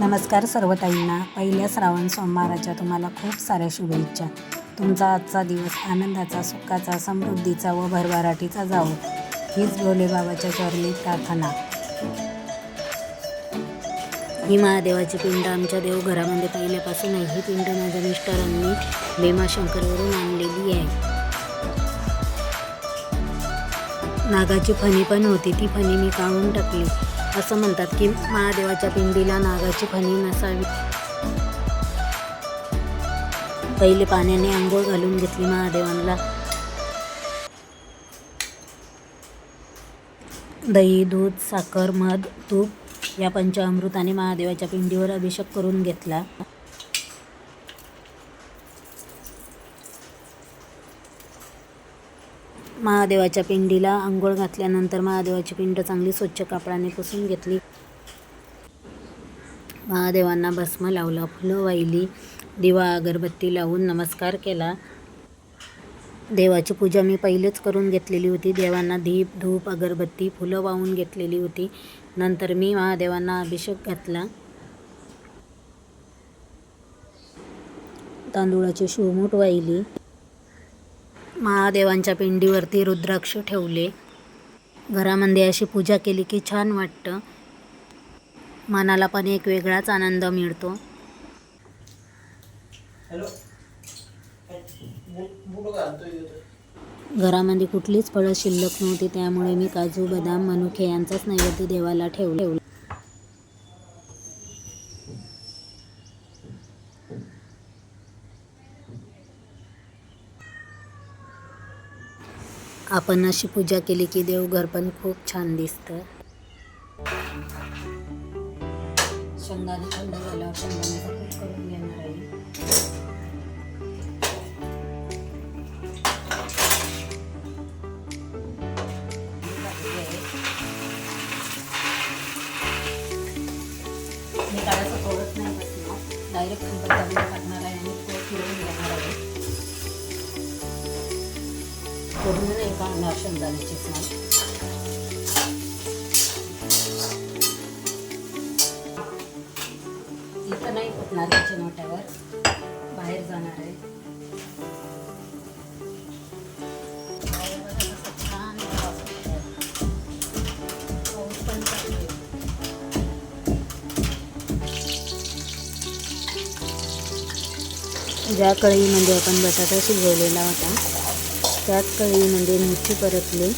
नमस्कार सर्व ताईंना पहिल्या श्रावण सोमवाराच्या तुम्हाला खूप साऱ्या शुभेच्छा. तुमचा आजचा दिवस आनंदाचा सुखाचा समृद्धीचा व भरभराटीचा जावो. हीच भोलेबाबाच्या चरणी प्रार्थना. ही महादेवाची पिंड आमच्या देवघरामध्ये पहिल्यापासून आहे ही पिंड माझ्या मिस्टरांनी भीमाशंकरवरून आणलेली आहे. नागाची फणी पण होती ती फणी मी काढून टाकली. असं म्हणतात की महादेवाच्या पिंडीला नागाची फणी नसावी. पहिले पाण्याने आंघोळ घालून घेतली महादेवांना. दही दूध साखर मध तूप या पंचामृताने महादेवाच्या पिंडीवर अभिषेक करून घेतला. महादेवाच्या पिंडीला आंघोळ घातल्यानंतर महादेवाची पिंड चांगली स्वच्छ कापडाने पुसून घेतली. महादेवांना भस्म लावला फुलं वाहिली दिवा अगरबत्ती लावून नमस्कार केला. देवाची पूजा मी पहिलेच करून घेतलेली होती. देवांना दीप धूप अगरबत्ती फुलं वाहून घेतलेली होती. नंतर मी महादेवांना अभिषेक घातला. तांदूळाची शिवमूठ वाहिली. महादेवांच्या पिंडीवरती रुद्राक्ष ठेवले. घरामध्ये अशी पूजा केली की छान वाटतं. मनाला पण एक वेगळाच आनंद मिळतो. घरामध्ये कुठलीच फळं शिल्लक नव्हती त्यामुळे मी काजू बदाम मनुके यांचाच नैवेद्य देवाला ठेवले. आपण अशी पूजा केली की देवघर पण खूप छान दिसतं. शेंगदाणे थंड झाल्यावर शेंगदाण्याचा करून घेणार आहे. पूर्ण नाही काढणार शेंगदाण्याची स्मेल इथं नाही फुटणार किचन ओट्यावर बाहेर जाणार आहे आहे. ज्या कढईमध्ये आपण बटाटा शिजवलेला होता त्याच कढईमध्ये म्हणजे मिरची परतली.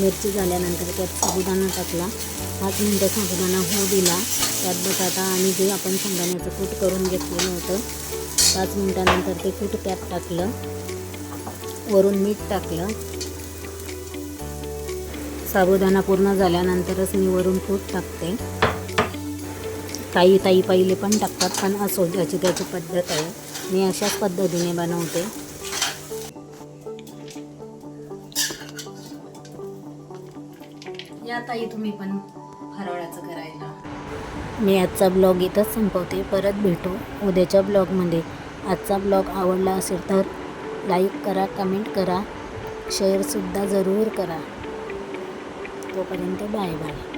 मिरची झाल्यानंतर त्यात साबुदाणा टाकला. पाच मिनटं साबुदाणा होऊ दिला. त्यात बटाटा आणि जे आपण शेंगदाण्याचं कूट करून घेतलेलं होतं पाच मिनटानंतर ते कूट त्यात टाकलं. वरून मीठ टाकलं. साबुदाणा पूर्ण झाल्यानंतरच मी वरून कूट टाकते. काही ताई पहिले पण टाकतात पण असो ज्याची त्याची पद्धत आहे. मी अशाच पद्धतीने बनवते. या ताई तुम्ही पण फराळाचं करायला. मी आजचा ब्लॉग इथंच संपवते. परत भेटू उद्याच्या ब्लॉगमध्ये. आजचा ब्लॉग आवडला असेल तर लाईक करा कमेंट करा शेअरसुद्धा जरूर करा. तोपर्यंत बाय बाय.